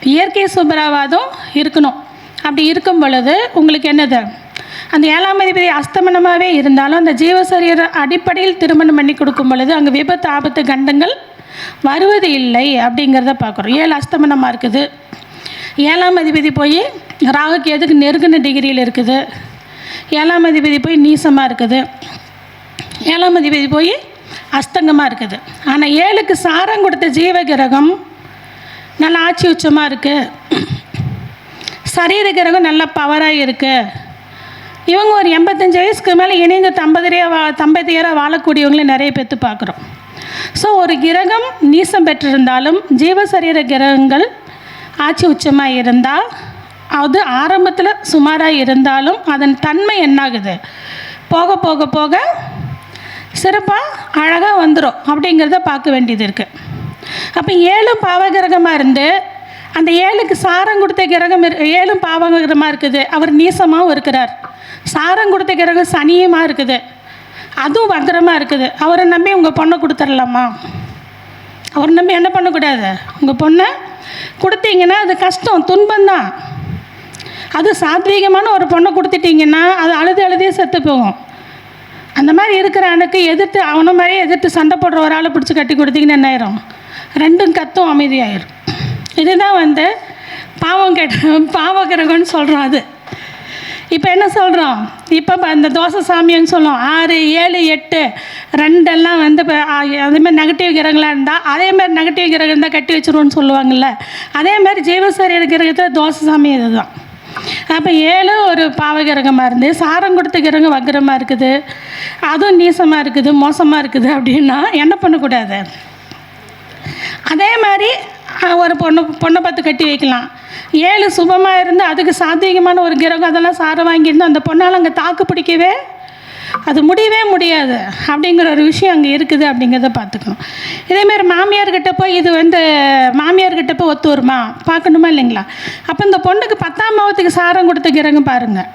இயற்கை சுபராவாதும் இருக்கணும். அப்படி இருக்கும் பொழுது உங்களுக்கு என்னது? அந்த ஏழாம் அதிபதி அஸ்தமனமாகவே இருந்தாலும் அந்த ஜீவசரீர அடிப்படையில் திருமணம் பண்ணி கொடுக்கும் பொழுது அங்கே விபத்து ஆபத்து கண்டங்கள் வருவது இல்லை அப்படிங்கிறத பார்க்குறோம். ஏழு அஸ்தமனமாக இருக்குது. ஏழாம் அதிபதி போய் ராகுக்கு எதுக்கு நெருங்கின டிகிரியில் இருக்குது. ஏழாம் அதிபதி போய் நீசமாக இருக்குது. ஏழாம் அதிபதி போய் அஸ்தங்கமாக இருக்குது. ஆனால் ஏழுக்கு சாரம் கொடுத்த ஜீவ கிரகம் ஆட்சி உச்சமாக இருக்குது சரீர கிரகம் நல்ல பவராக இருக்குது இவங்க ஒரு எண்பத்தஞ்சு வயசுக்கு மேலே இணைந்து தம்பதியாக வா தம்பதியராக வாழக்கூடியவங்களே நிறைய பேர்த்து பார்க்குறோம். ஸோ ஒரு கிரகம் நீசம் பெற்றிருந்தாலும் ஜீவசரீர கிரகங்கள் ஆட்சி உச்சமாக இருந்தால் அது ஆரம்பத்தில் சுமாராக இருந்தாலும் அதன் தன்மை என்னாகுது? போக போக போக சிறப்பாக அழகாக வந்துடும் அப்படிங்கிறத பார்க்க வேண்டியது இருக்குது அப்போ ஏழும் பாவகிரகமாக இருந்து அந்த ஏழுக்கு சாரம் கொடுத்த கிரகம் இரு ஏழும் பாவகிரகமாக இருக்குது. அவர் நீசமாகவும் இருக்கிறார். சாரம் கொடுத்த கிரகம் சனியுமாக இருக்குது. அதுவும் வக்கரமாக இருக்குது. அவரை நம்பி உங்கள் பொண்ணை கொடுத்துடலாமா அவர் நம்பி என்ன பண்ணக்கூடாது? உங்கள் பொண்ணை கொடுத்தீங்கன்னா அது கஷ்டம் துன்பம்தான். அது சாத்வீகமான ஒரு பொண்ணை கொடுத்துட்டீங்கன்னா அது அழுது அழுதே செத்து போகும். அந்த மாதிரி இருக்கிற அணுக்கு எதிர்த்து அவனை மாதிரியே எதிர்த்து சண்டை போடுற ஒரு ஆளை பிடிச்சி கட்டி கொடுத்தீங்கன்னா என்ன ஆயிரும்? ரெண்டும் கத்தும் அமைதியாயிரும். இதுதான் வந்து பாவம் கேட்ட பாவகிரகம்னு சொல்கிறோம் அது. இப்போ என்ன சொல்கிறோம் இப்போ அந்த தோசை சாமின்னு சொல்லுவோம். ஆறு ஏழு எட்டு ரெண்டெல்லாம் வந்து இப்போ அதேமாதிரி நெகட்டிவ் கிரகங்களாக இருந்தால் அதே மாதிரி நெகட்டிவ் கிரகம் இருந்தால் கட்டி வச்சிருவோன்னு சொல்லுவாங்கள்ல அதே மாதிரி ஜீவசரீர கிரகத்தில் தோசை சாமி இதுதான். அப்போ ஏழு ஒரு பாவகிரகமாக இருந்து சாரம் கொடுத்த கிரகம் வக்கரமாக இருக்குது. அதுவும் நீசமாக இருக்குது மோசமாக இருக்குது அப்படின்னா என்ன பண்ணக்கூடாது? அதே மாதிரி ஒரு பொண்ணு பொண்ணை பார்த்து கட்டி வைக்கலாம். ஏழு சுபமாக இருந்து அதுக்கு சாத்தியமான ஒரு கிரகம் அதெல்லாம் சாரம் வாங்கியிருந்தோம் அந்த பொண்ணால் அங்கே தாக்கு பிடிக்கவே அது முடியவே முடியாது. அப்படிங்கிற ஒரு விஷயம் அங்கே இருக்குது அப்படிங்கிறத பார்த்துக்கணும். இதேமாரி மாமியார்கிட்ட போய் இது வந்து மாமியார்கிட்ட போய் ஒத்து வருமா? பார்க்கணுமா இல்லைங்களா? அப்போ இந்த பொண்ணுக்கு பத்தாம் மாவத்துக்கு சாரம் கொடுத்த கிரகம் பாருங்கள்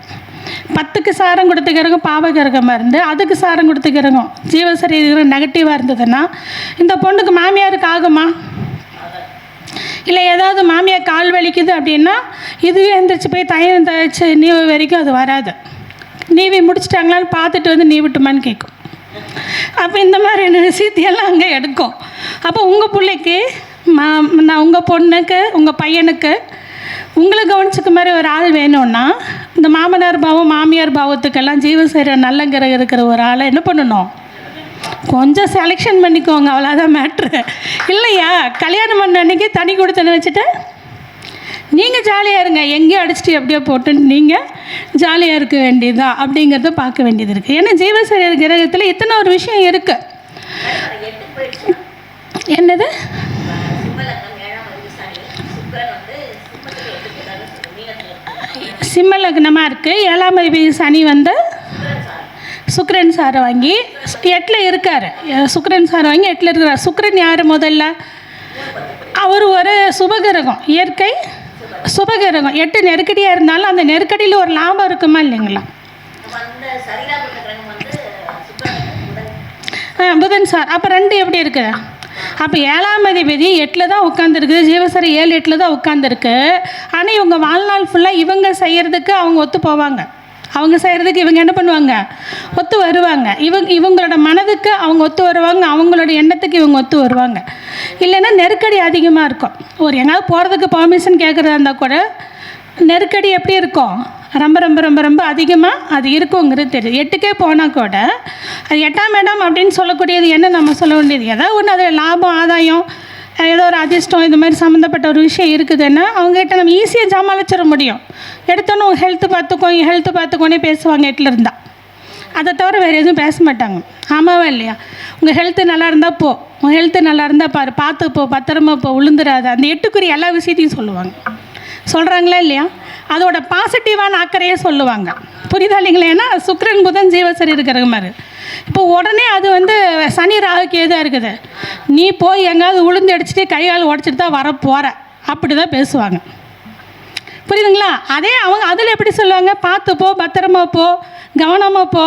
பத்துக்கு சாரம் கொடுத்த கிரகம் பாவ கிரகமாக இருந்து அதுக்கு சாரம் கொடுத்த கிரகம். ஜீவசரீரம் நெகட்டிவாக இருந்ததுன்னா இந்த பொண்ணுக்கு மாமியாருக்கு ஆகுமா? இல்லை ஏதாவது மாமியார் கால் வலிக்குது அப்படின்னா இதுவே எழுந்திரிச்சு போய் தயம் தச்சு நீவு வரைக்கும் அது வராது. நீவி முடிச்சிட்டாங்களான்னு பார்த்துட்டு வந்து நீ விட்டுமான்னு கேட்கும் அப்போ இந்த மாதிரியான விஷயத்தையெல்லாம் அங்கே எடுக்கும். அப்போ உங்கள் பிள்ளைக்கு மா நான் உங்கள் பொண்ணுக்கு உங்கள் பையனுக்கு உங்களை கவனிச்சுக்க மாதிரி ஒரு ஆள் வேணும்னா இந்த மாமனார் பாவம் மாமியார் பாவத்துக்கெல்லாம் ஜீவசைர நல்லங்கிற இருக்கிற ஒரு ஆளை என்ன பண்ணணும்? கொஞ்சம் செலெக்ஷன் பண்ணிக்கோங்க அவ்வளோதான் மேட்ரு இல்லையா? கல்யாணம் பண்ண அன்னைக்கு தனி கொடுத்து நினச்சிட்டு நீங்கள் ஜாலியாக இருங்க எங்கேயோ அடிச்சுட்டு எப்படியோ போட்டுன்னு நீங்கள் ஜாலியாக இருக்க வேண்டியதா அப்படிங்கிறத பார்க்க வேண்டியது இருக்குது ஏன்னா ஜீவசரீர கிரகத்தில் இத்தனை ஒரு விஷயம் இருக்குது என்னது? சிம்ம லக்னமாக இருக்குது ஏழாம் அதிபதி சனி வந்து சுக்ரன் சாரை வாங்கி எட்டில் இருக்கார். சுக்ரன் சாரை வாங்கி எட்டில் இருக்கிறார். சுக்ரன் யார் முதல்ல? அவர் ஒரு சுபகிரகம். இயற்கை சுபகிரகம். எட்டு நெருக்கடியாக இருந்தாலும் அந்த நெருக்கடியில் ஒரு லாபம் இருக்குமா இல்லைங்களா? புதன் சார் அப்போ ரெண்டு எப்படி இருக்குது அப்போ ஏழாம் அதிபதி எட்டில் தான் உட்காந்துருக்குது ஜீவசரி ஏழு எட்டில் தான் உட்காந்துருக்கு ஆனால் இவங்க வாழ்நாள் ஃபுல்லாக இவங்க செய்கிறதுக்கு அவங்க ஒத்து போவாங்க. அவங்க செய்கிறதுக்கு இவங்க என்ன பண்ணுவாங்க? ஒத்து வருவாங்க. இவங்க இவங்களோட மனதுக்கு அவங்க ஒத்து வருவாங்க. அவங்களோட எண்ணத்துக்கு இவங்க ஒத்து வருவாங்க. இல்லைன்னா நெருக்கடி அதிகமாக இருக்கும். ஒரு எங்கேயாவது போகிறதுக்கு பர்மிஷன் கேட்குறதா இருந்தால் கூட நெருக்கடி எப்படி இருக்கும்? ரொம்ப ரொம்ப ரொம்ப ரொம்ப அதிகமாக அது இருக்குங்கிறது தெரியுது. எட்டுக்கே போனால் கூட அது எட்டாம் இடம் அப்படின்னு சொல்லக்கூடியது என்ன? நம்ம சொல்ல வேண்டியது. ஏதாவது ஒன்று அது லாபம் ஆதாயம் ஏதோ ஒரு அதிர்ஷ்டம் இது மாதிரி சம்மந்தப்பட்ட ஒரு விஷயம் இருக்குதுன்னா அவங்ககிட்ட நம்ம ஈஸியாக சமாளிச்சிட முடியும். எடுத்தோன்னே ஹெல்த்து பார்த்துக்கோ ஹெல்த்து பார்த்துக்கோன்னே பேசுவாங்க எட்டில் இருந்தால் அதை தவிர வேறு எதுவும் பேச மாட்டாங்க. ஆமாவா இல்லையா? உங்கள் ஹெல்த்து நல்லா இருந்தால் போ. உங்கள் ஹெல்த்து நல்லா இருந்தால் பாரு. பார்த்து போ பத்திரமா போ விழுந்துடாத அந்த எட்டுக்குரிய எல்லா விஷயத்தையும் சொல்லுவாங்க. சொல்கிறாங்களா இல்லையா? அதோட பாசிட்டிவான அக்கறையே சொல்லுவாங்க. புரியுதா இல்லைங்களா? ஏன்னா சுக்கரன் புதன் ஜீவசரி இருக்கிற மாதிரி. இப்போ உடனே அது வந்து சனி ராகுக்கு எதாக இருக்குது. நீ போய் எங்கேயாவது உளுந்து அடிச்சுட்டு கை கால் உடச்சிட்டு தான் வர போகிற அப்படி தான் பேசுவாங்க. புரியுதுங்களா? அதே அவங்க அதில் எப்படி சொல்லுவாங்க? பார்த்து போ பத்திரமா போ கவனமாக போ.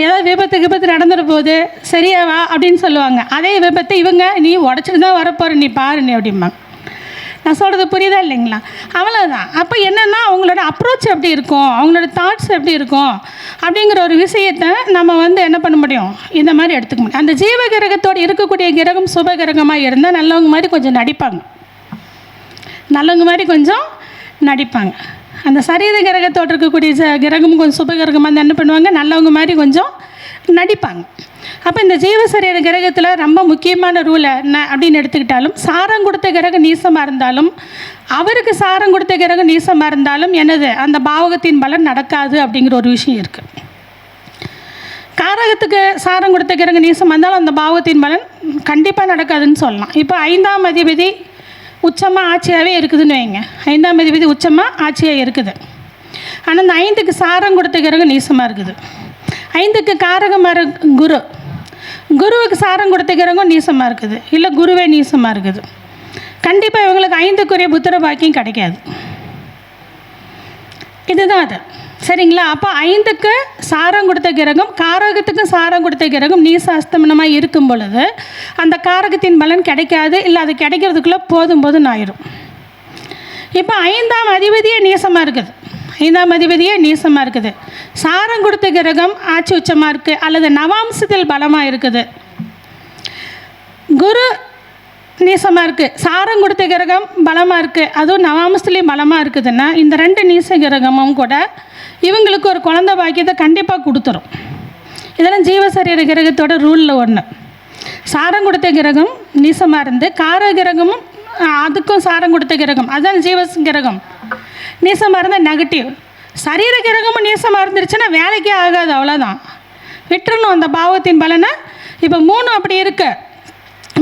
ஏதாவது விபத்து விபத்து நடந்துட போகுது சரியா வா அப்படின்னு சொல்லுவாங்க. அதே விபத்தை இவங்க நீ உடச்சிட்டு தான் வரப்போகிற நீ பாரு நீ அப்படிம்பாங்க. நான் சொல்கிறது புரியுதா இல்லைங்களா? அவ்வளோதான் அப்போ என்னென்னா அவங்களோட அப்ரோச் எப்படி இருக்கும்? அவங்களோட தாட்ஸ் எப்படி இருக்கும்? அப்படிங்கிற ஒரு விஷயத்தை நம்ம வந்து என்ன பண்ண முடியும்? இந்த மாதிரி எடுத்துக்க முடியும். அந்த ஜீவ கிரகத்தோடு இருக்கக்கூடிய கிரகம் சுப கிரகமாக இருந்தால் நல்லவங்க மாதிரி கொஞ்சம் நடிப்பாங்க. நல்லவங்க மாதிரி கொஞ்சம் நடிப்பாங்க. அந்த சரீர கிரகத்தோடு இருக்கக்கூடிய ச- கிரகம் கொஞ்சம் சுப கிரகமாக இருந்தால் என்ன பண்ணுவாங்க? நல்லவங்க மாதிரி கொஞ்சம் நடிப்பாங்க. அப்போ இந்த ஜீவ கிரகத்தில் ரொம்ப முக்கியமான ரூல் என்ன அப்படின்னு எடுத்துக்கிட்டாலும் சாரம் கொடுத்த கிரகம் நீசமாக இருந்தாலும் அவருக்கு சாரம் கொடுத்த கிரகம் நீசமாக இருந்தாலும் எனது அந்த பாவகத்தின் பலன் நடக்காது அப்படிங்கிற ஒரு விஷயம் இருக்குது காரகத்துக்கு சாரம் கொடுத்த கிரகம் நீசம் வந்தாலும் அந்த பாவகத்தின் பலன் கண்டிப்பாக நடக்காதுன்னு சொல்லலாம். இப்போ ஐந்தாம் அதிபதி உச்சமாக ஆட்சியாகவே இருக்குதுன்னு வைங்க. ஐந்தாம் அதிபதி உச்சமாக ஆட்சியாக இருக்குது. ஆனால் இந்த ஐந்துக்கு சாரம் கொடுத்த கிரகம் நீசமாக இருக்குது. ஐந்துக்கு காரகமாக குரு குருவுக்கு சாரம் கொடுத்த கிரகம் நீசமாக இருக்குது. இல்லை குருவே நீசமாக இருக்குது. கண்டிப்பாக இவங்களுக்கு ஐந்துக்குரிய புத்திர பாக்கியம் கிடைக்காது. இதுதான் அது. சரிங்களா? அப்போ ஐந்துக்கு சாரம் கொடுத்த கிரகம் காரகத்துக்கு சாரம் கொடுத்த கிரகம் நீச அஸ்தமனமாக இருக்கும் பொழுது அந்த காரகத்தின் பலன் கிடைக்காது. இல்லை அது கிடைக்கிறதுக்குள்ளே போதும் போதும் ஆயிரும். இப்போ ஐந்தாம் அதிபதியே நீசமாக இருக்குது. ஐந்தாம் அதிபதியே நீசமாக இருக்குது. சாரம் கொடுத்த கிரகம் ஆட்சி உச்சமாக இருக்குது அல்லது நவாம்சத்தில் பலமாக இருக்குது. குரு நீசமாக இருக்குது சாரம் கொடுத்த கிரகம் பலமாக இருக்குது அதுவும் நவாம்சத்துலேயும் பலமாக இருக்குதுன்னா இந்த ரெண்டு நீச கிரகமும் கூட இவங்களுக்கு ஒரு குழந்த பாக்கியத்தை கண்டிப்பாக கொடுத்துரும். இதெல்லாம் ஜீவசரீர கிரகத்தோட ரூலில் ஒன்று சாரம் கொடுத்த கிரகம் நீசமாக இருந்து கார கிரகமும் அதுக்கும் சாரம் கொடுத்த கிரகம் அதுதான் ஜீவ கிரகம். நீசமாக இருந்தால் நெகட்டிவ் சரீர கிரகமும் நீசமாக இருந்துருச்சுன்னா வேலைக்கே ஆகாது அவ்வளோதான் விட்டுறணும் அந்த பாவத்தின் பலனை. இப்போ மூணு அப்படி இருக்கு.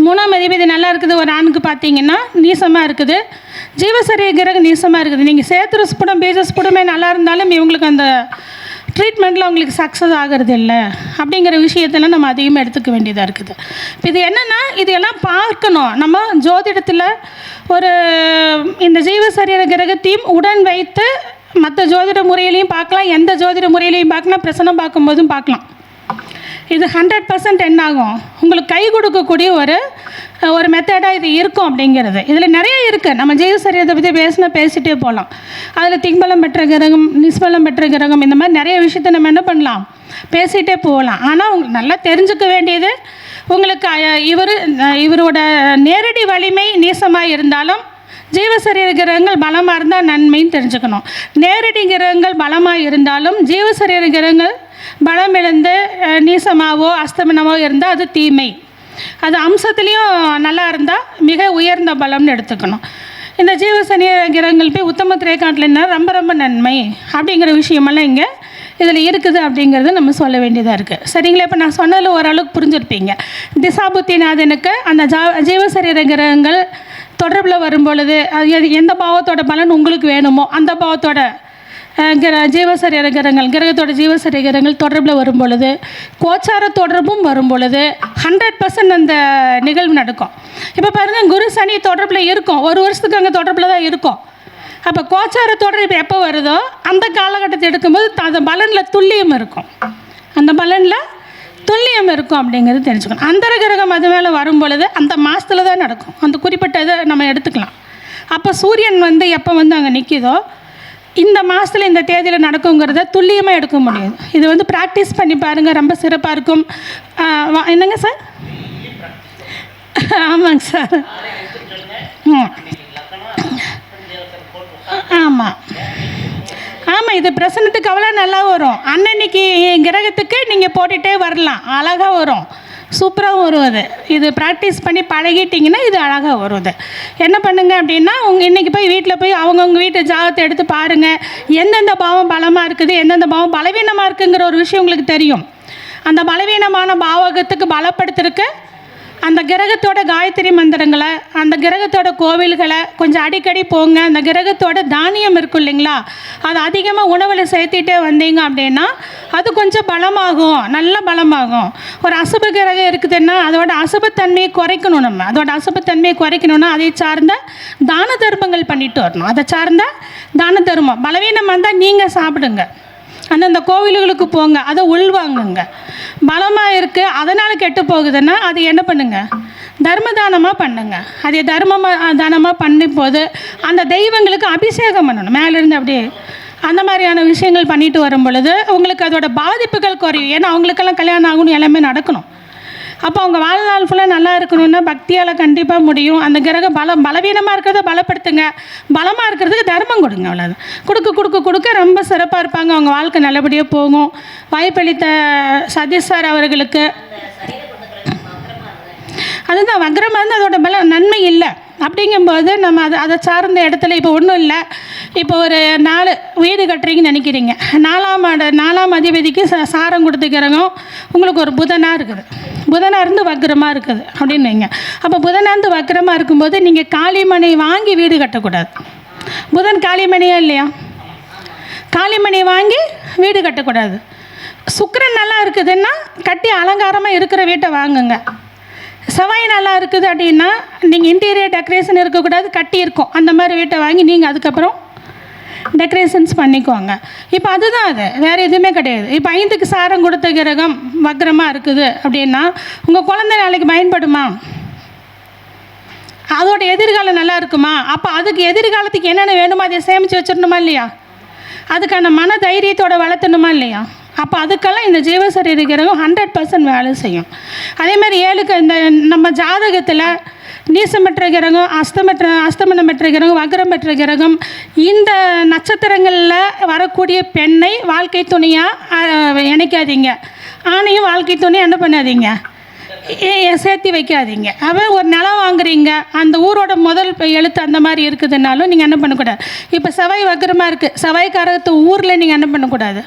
மூணாம் அதிபதி நல்லா இருக்குது ஒரு ஆணுக்கு பார்த்தீங்கன்னா நீசமாக இருக்குது. ஜீவசரீர கிரகம் நீசமாக இருக்குது. நீங்கள் சேத்துரு ஸ்புடம் பீஜ ஸ்புடமே நல்லா இருந்தாலும் இவங்களுக்கு அந்த ட்ரீட்மெண்ட்டில் அவங்களுக்கு சக்ஸஸ் ஆகிறது இல்லை அப்படிங்கிற விஷயத்தெல்லாம் நம்ம அதிகமாக எடுத்துக்க வேண்டியதாக இருக்குது. இப்போ இது என்னென்னா இது எல்லாம் பார்க்கணும். நம்ம ஜோதிடத்தில் ஒரு இந்த ஜீவசரீர கிரகத்தையும் உடன் வைத்து மற்ற ஜோதிட முறையிலையும் பார்க்கலாம். எந்த ஜோதிட முறையிலையும் பார்க்கலாம். பிரசனம் பார்க்கும்போதும் பார்க்கலாம். இது ஹண்ட்ரட் பர்சன்ட் என்ன ஆகும் உங்களுக்கு கை கொடுக்கக்கூடிய ஒரு ஒரு மெத்தடாக இது இருக்கும் அப்படிங்கிறது. இதில் நிறைய இருக்குது நம்ம ஜெயசரியத்தை பற்றி பேசினா பேசிகிட்டே போகலாம் அதில் திங்பலம் பெற்ற கிரகம் நிஸ்பலம் பெற்ற கிரகம் இந்த மாதிரி நிறைய விஷயத்தை நம்ம என்ன பண்ணலாம்? பேசிகிட்டே போகலாம் ஆனால் உங்களுக்கு நல்லா தெரிஞ்சுக்க வேண்டியது உங்களுக்கு இவர் இவரோட நேரடி வலிமை நீசமாக இருந்தாலும் ஜீவசரீர கிரகங்கள் பலமாக இருந்தால் நன்மைன்னு தெரிஞ்சுக்கணும். நேரடி கிரகங்கள் பலமாக இருந்தாலும் ஜீவசரீர கிரகங்கள் பலம் இழந்து அஹ், நீசமாவோ அஸ்தமனமோ இருந்தால் அது தீமை. அது அம்சத்துலேயும் நல்லா இருந்தால் மிக உயர்ந்த பலம்னு எடுத்துக்கணும். இந்த ஜீவசனி கிரகங்கள் போய் உத்தம திரைக்காட்டில் ரொம்ப ரொம்ப நன்மை அப்படிங்கிற விஷயமெல்லாம் இங்கே இதில் இருக்குது அப்படிங்கிறது நம்ம சொல்ல வேண்டியதாக இருக்குது சரிங்களா? இப்போ நான் சொன்னதில் ஓரளவுக்கு புரிஞ்சிருப்பீங்க. திசாபுத்திநாதனுக்கு அந்த ஜா ஜீவசரீர கிரகங்கள் தொடர்பில் வரும் பொழுது அது எது- எந்த பாவத்தோட பலன் உங்களுக்கு வேணுமோ அந்த பாவத்தோட கிர ஜீவசரீர கிரகங்கள் கிரகத்தோட ஜீவசரீர கிரகங்கள் தொடர்பில் வரும் பொழுது கோச்சார தொடர்பும் வரும் பொழுது ஹண்ட்ரட் பர்சன்ட் அந்த நிகழ்வு நடக்கும். இப்போ பாருங்கள் குரு சனி தொடர்பில் இருக்கும். ஒரு வருஷத்துக்கு அங்கே தொடர்பில் தான் இருக்கும். அப்போ கோச்சார தொடர்பு எப்போ வருதோ அந்த காலகட்டத்தை எடுக்கும்போது அந்த பலனில் துல்லியம் இருக்கும். அந்த பலனில் துல்லியம் இருக்கும் அப்படிங்கிறது தெரிஞ்சுக்கணும். அந்தர கிரகம் அது மேலே வரும் பொழுது அந்த மாதத்தில் தான் நடக்கும். அந்த குறிப்பிட்ட இதை நம்ம எடுத்துக்கலாம். அப்போ சூரியன் வந்து எப்போ வந்து அங்கே நிற்கிதோ இந்த மாதத்தில் இந்த தேதியில் நடக்குங்கிறத துல்லியமாக எடுக்க முடியும். இது வந்து ப்ராக்டிஸ் பண்ணி பாருங்கள் ரொம்ப சிறப்பாக இருக்கும். என்னங்க சார்? ஆமாங்க சார். ம். ஆமாம் ஆமாம் இது பிரசனத்துக்கு அவ்வளோ நல்லா வரும். அன்னன்னைக்கு கிரகத்துக்கு நீங்கள் போட்டுகிட்டே வரலாம். அழகாக வரும். சூப்பராக வரும் அது. இது ப்ராக்டிஸ் பண்ணி பழகிட்டிங்கன்னா இது அழகாக வரும் அது. என்ன பண்ணுங்கள் அப்படின்னா உங்கள் இன்றைக்கி போய் வீட்டில் போய் அவங்கவுங்க வீட்டு ஜாகத்தை எடுத்து பாருங்கள் எந்தெந்த பாவம் பலமாக இருக்குது எந்தெந்த பாவம் பலவீனமாக இருக்குங்கிற ஒரு விஷயம் உங்களுக்கு தெரியும். அந்த பலவீனமான பாவகத்துக்கு பலப்படுத்துறதுக்கு அந்த கிரகத்தோட காயத்ரி மந்திரங்களை அந்த கிரகத்தோட கோவில்களை கொஞ்சம் அடிக்கடி போங்க. அந்த கிரகத்தோட தானியம் இருக்கும் இல்லைங்களா? அது அதிகமாக உணவில் சேர்த்திட்டே வந்தீங்க அப்படின்னா அது கொஞ்சம் பலமாகும். நல்ல பலமாகும். ஒரு அசுப கிரகம் இருக்குதுன்னா அதோட அசுபத்தன்மையை குறைக்கணும் நம்ம. அதோட அசுபத்தன்மையை குறைக்கணும்னா அதை சார்ந்த தான தர்மங்கள் பண்ணிட்டு வரணும். அதை சார்ந்த தான தர்மம். பலவீனமாக இருந்தால் நீங்கள் சாப்பிடுங்க. அந்தந்த கோவில்களுக்கு போங்க அதை உள்வாங்குங்க. பலமாக இருக்குது அதனால் கெட்டு போகுதுன்னா அது என்ன பண்ணுங்க? தர்ம தானமாக பண்ணுங்க. அதே தர்மமாக தானமாக பண்ணும் போது அந்த தெய்வங்களுக்கு அபிஷேகம் பண்ணணும். மேலேருந்து அப்படியே அந்த மாதிரியான விஷயங்கள் பண்ணிட்டு வரும் பொழுது உங்களுக்கு அதோட பாதிப்புகள் குறையும். ஏன்னா அவங்களுக்கெல்லாம் கல்யாணம் ஆகணும் எல்லாமே நடக்கணும். அப்போ அவங்க வாழ்நாள் ஃபுல்லாக நல்லா இருக்கணும்னா பக்தியால் கண்டிப்பாக முடியும். அந்த கிரகம் பலம் பலவீனமாக இருக்கிறத பலப்படுத்துங்க. பலமாக இருக்கிறதுக்கு தர்மம் கொடுங்க அவ்வளோதான் கொடுக்க கொடுக்க கொடுக்க ரொம்ப சிறப்பாக இருப்பாங்க. அவங்க வாழ்க்கை நல்லபடியாக போகும். வாய்ப்பளித்த சதீஷ் சார் அவர்களுக்கு அதுதான் வக்ரமாக இருந்து அதோட பல நன்மை இல்லை. அப்படிங்கும்போது நம்ம அதை அதை சார்ந்த இடத்துல இப்போ ஒன்றும் இல்லை. இப்போ ஒரு நாலு வீடு கட்டுறீங்கன்னு நினைக்கிறீங்க. நாலாம் ஆண்டு நாலாம் அதிபதிக்கு ச சாரம் கொடுத்துக்கிறவங்க உங்களுக்கு ஒரு புதனாக இருக்குது. புதனாக இருந்து வக்கரமாக இருக்குது அப்படின்னு வைங்க. அப்போ புதனாக இருந்து இருக்கும்போது நீங்கள் காளிமனை வாங்கி வீடு கட்டக்கூடாது. புதன் காளிமணியா இல்லையா? காளிமணி வாங்கி வீடு கட்டக்கூடாது. சுக்கரன் நல்லா இருக்குதுன்னா கட்டி அலங்காரமாக இருக்கிற வீட்டை வாங்குங்க. செவ்வாய் நல்லா இருக்குது அப்படின்னா நீங்கள் இன்டீரியர் டெக்கரேஷன் இருக்கக்கூடாது கட்டி இருக்கும். அந்த மாதிரி வீட்டை வாங்கி நீங்கள் அதுக்கப்புறம் டெக்கரேஷன்ஸ் பண்ணிக்குவாங்க இப்போ அதுதான் அது. வேறு எதுவுமே கிடையாது. இப்போ ஐந்துக்கு சாரம் கொடுத்த கிரகம் வக்ரமாக இருக்குது அப்படின்னா உங்கள் குழந்தை நாளைக்கு பயன்படுமா? அதோட எதிர்காலம் நல்லா இருக்குமா? அப்போ அதுக்கு எதிர்காலத்துக்கு என்னென்ன வேணுமோ அதை சேமித்து வச்சிடணுமா இல்லையா? அதுக்கான மன தைரியத்தோட வளர்த்தணுமா இல்லையா? அப்போ அதுக்கெல்லாம் இந்த ஜீவசரீர கிரகம் ஹண்ட்ரட் பர்சன்ட் வேலை செய்யும். அதே மாதிரி ஏழுக்கு இந்த நம்ம ஜாதகத்தில் நீசமற்ற கிரகம் அஸ்தமற்ற அஸ்தமனம் பெற்ற கிரகம் வக்ரம் பெற்ற கிரகம் இந்த நட்சத்திரங்களில் வரக்கூடிய பெண்ணை வாழ்க்கை துணையாக இணைக்காதீங்க. ஆணையும் வாழ்க்கை துணை என்ன பண்ணாதீங்க? ஏ- சேர்த்து வைக்காதீங்க. அவன் ஒரு நிலம் வாங்குறீங்க அந்த ஊரோட முதல் எழுத்து அந்த மாதிரி இருக்குதுன்னாலும் நீங்கள் என்ன பண்ணக்கூடாது. இப்போ செவ்வாய் வக்கரமாக இருக்குது செவ்வாய்க்காரத்து ஊரில் நீங்கள் என்ன பண்ணக்கூடாது?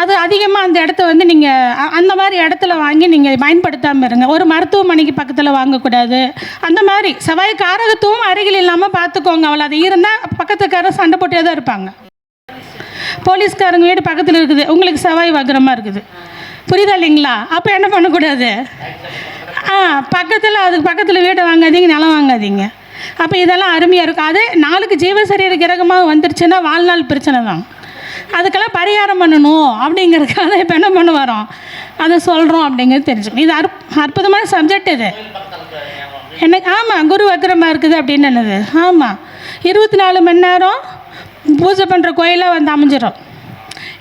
அது அதிகமாக அந்த இடத்த வந்து நீங்கள் அந்த மாதிரி இடத்துல வாங்கி நீங்கள் பயன்படுத்தாமல் இருங்க. ஒரு மருத்துவமனைக்கு பக்கத்தில் வாங்கக்கூடாது. அந்த மாதிரி செவ்வாய் காரகத்துவம் அருகில் இல்லாமல் பார்த்துக்கோங்க அவ்வளோ அது இருந்தால் பக்கத்துக்காரர் சண்டை போட்டே தான் இருப்பாங்க. போலீஸ்காரங்க வீடு பக்கத்தில் இருக்குது. உங்களுக்கு செவ்வாய் வகரமாக இருக்குது. புரியுதா இல்லைங்களா? அப்போ என்ன பண்ணக்கூடாது? ஆ பக்கத்தில் அதுக்கு பக்கத்தில் வீடு வாங்காதீங்க நிலம் வாங்காதீங்க. அப்போ இதெல்லாம் அருமையாக இருக்கும். அது நாளுக்கு ஜீவசரீர கிரகமாக வந்துருச்சுன்னா வாழ்நாள் பிரச்சனை தான். அதுக்கெல்லாம் பரிகாரம் பண்ணணும் அப்படிங்கிறதுக்காக இப்போ என்ன பண்ண வரோம் அதை சொல்கிறோம் அப்படிங்கிறது தெரிஞ்சுக்கணும் இது அற்பு அற்புதமான சப்ஜெக்ட் இது. எனக்கு ஆமாம் குரு வக்கரமாக இருக்குது அப்படின்னு என்னது? ஆமாம் இருபத்தி நாலு மணி நேரம் பூஜை பண்ணுற கோயிலாக வந்து அமைஞ்சிடும்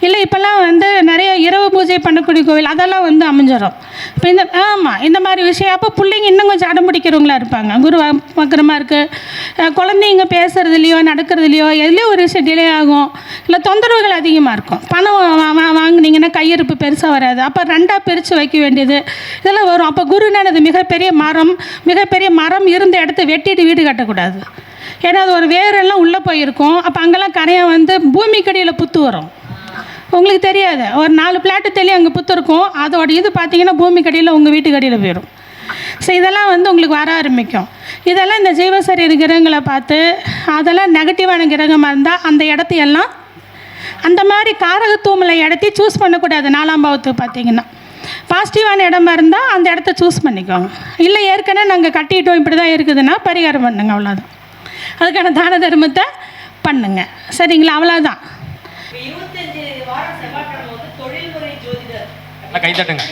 இல்லை இப்போல்லாம் வந்து நிறைய இரவு பூஜை பண்ணக்கூடிய கோவில் அதெல்லாம் வந்து அமைஞ்சிடும் இப்போ இந்த ஆமாம் இந்த மாதிரி விஷயம். அப்போ பிள்ளைங்க இன்னும் கொஞ்சம் அடம் பிடிக்கிறவங்களா இருப்பாங்க. குரு பக்கரமாக இருக்குது குழந்தைங்க பேசுகிறதுலையோ நடக்கிறதுலையோ எதுலேயோ ஒரு விஷயம் டிலே ஆகும். இல்லை தொந்தரவுகள் அதிகமாக இருக்கும். பணம் வாங்கினீங்கன்னா வாங்குனீங்கன்னா கையிருப்பு பெருசாக வராது. அப்போ ரெண்டாக பிரித்து வைக்க வேண்டியது இதெல்லாம் வரும். அப்போ குருனானது மிகப்பெரிய மரம் மிகப்பெரிய மரம் இருந்த இடத்த வெட்டிட்டு வீடு கட்டக்கூடாது. ஏன்னா அது ஒரு வேரெல்லாம் உள்ளே போயிருக்கும். அப்போ அங்கெல்லாம் கரையாக வந்து பூமிக்கடியில் புத்து வரும். உங்களுக்கு தெரியாது. ஒரு நாலு பிளாட்டு தெளி அங்கே புத்திருக்கும். அதோட இது பார்த்தீங்கன்னா பூமி கடியில் உங்கள் வீட்டு கடியில் போயிடும் ஸோ இதெல்லாம் வந்து உங்களுக்கு வர ஆரம்பிக்கும். இதெல்லாம் இந்த ஜீவசரீர கிரகங்களை பார்த்து அதெல்லாம் நெகட்டிவான கிரகமாக இருந்தால் அந்த இடத்தையெல்லாம் அந்த மாதிரி காரகத்துவமில்ல இடத்தையும் சூஸ் பண்ணக்கூடாது. நாலாம் பாவத்துக்கு பார்த்தீங்கன்னா பாசிட்டிவான இடமா இருந்தால் அந்த இடத்த சூஸ் பண்ணிக்கோங்க. இல்லை ஏற்கனவே நாங்கள் கட்டிட்டோம் இப்படி தான் இருக்குதுன்னா பரிகாரம் பண்ணுங்க அவ்வளோதான் அதுக்கான தான தர்மத்தை பண்ணுங்க. சரிங்களா? அவ்வளோதான் வாரம் செவ்வாய்க்கிழமை வந்து தொழில்முறை ஜோதிடர் நல்லா கை தட்டுங்க.